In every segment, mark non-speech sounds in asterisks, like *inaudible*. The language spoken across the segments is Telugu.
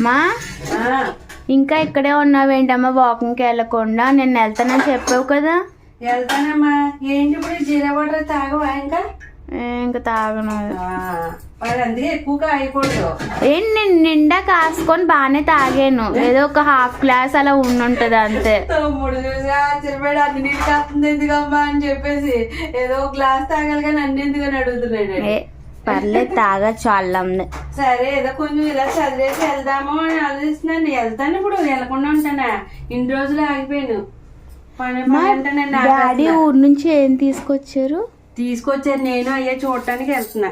మా? ఇంకా ఇక్కడే ఉన్నావేంటమ్మా వాకింగ్కి వెళ్ళకుండా? నేను వెళ్తానని చెప్పావు కదా. వెళ్తానమ్మా. ఏంటి ఇప్పుడు జీరా వాటర్ తాగవా ఇంకా? ఇంకా తాగను. ఏంటి నేను నిండా కాసుకొని బాగానే తాగాను. ఏదో ఒక హాఫ్ గ్లాస్ అలా ఉండుంటది అంతే. అని చెప్పేసి ఏదో ఒక గ్లాస్ తాగాలి కానీ అన్ని ఎందుకని అడుగుతున్నాడు? పర్లేదు తాగచ్చు అల్లంది సరే ఏదో కొంచెం ఇలా చదివేసి వెళ్దాము అని ఆలోచిస్తున్నాను వెళ్తాను ఇప్పుడు వెళ్ళకుండా ఉంటానా? ఇన్ని రోజులు ఆగిపోయాను. డాడీ. ఊరు నుంచి ఏం తీసుకొచ్చారు? తీసుకొచ్చారు. నేను అయ్యే చూడటానికి వెళ్తున్నా.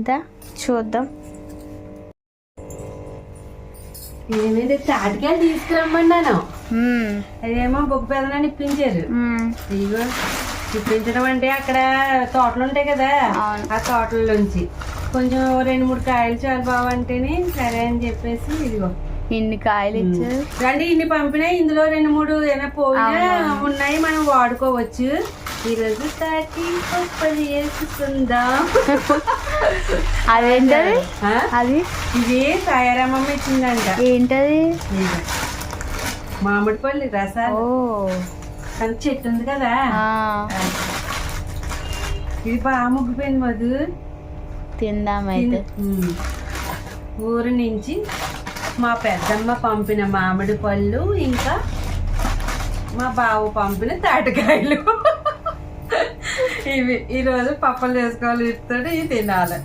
దా చూద్దాం. ఏమైంది తాటికాయలు తీసుకురమ్మన్నాను. మ్మ్. అదేమో బొగ్గు పెదనాన్ని ఇప్పించారు. ఇదిగో. ఇప్పించడం అంటే అక్కడ తోటలు ఉంటాయి కదా. ఆ తోటల్లోంచి. కొంచెం రెండు మూడు కాయలు చాలు బావ అంటేనే సరే అని చెప్పేసి ఇదిగో. ఇన్ని కాయలు ఇచ్చారు. రండి ఇన్ని పంపినా ఇందులో రెండు మూడు ఏమైనా పోయినా ఉన్నాయి మనం వాడుకోవచ్చు. ఈరోజు తాటి పప్పది వేసుకుందాం *laughs* అదేంటది? అది? ఇది సాయారామమ్మ ఇచ్చిందంట. ఏంటది. మామిడి ఓ రసాలు. కానీ చెట్టు ఉంది కదా ఇది బాగా ముగ్గిపోయింది మధు. తిందామైతే. ఊరు నుంచి మా పెద్దమ్మ పంపిన మామిడి పళ్ళు ఇంకా మా బావ పంపిన తాటికాయలు. ఇవి. ఈరోజు పప్పలు వేసుకోవాలి ఇస్తాడు ఇవి తినాలి.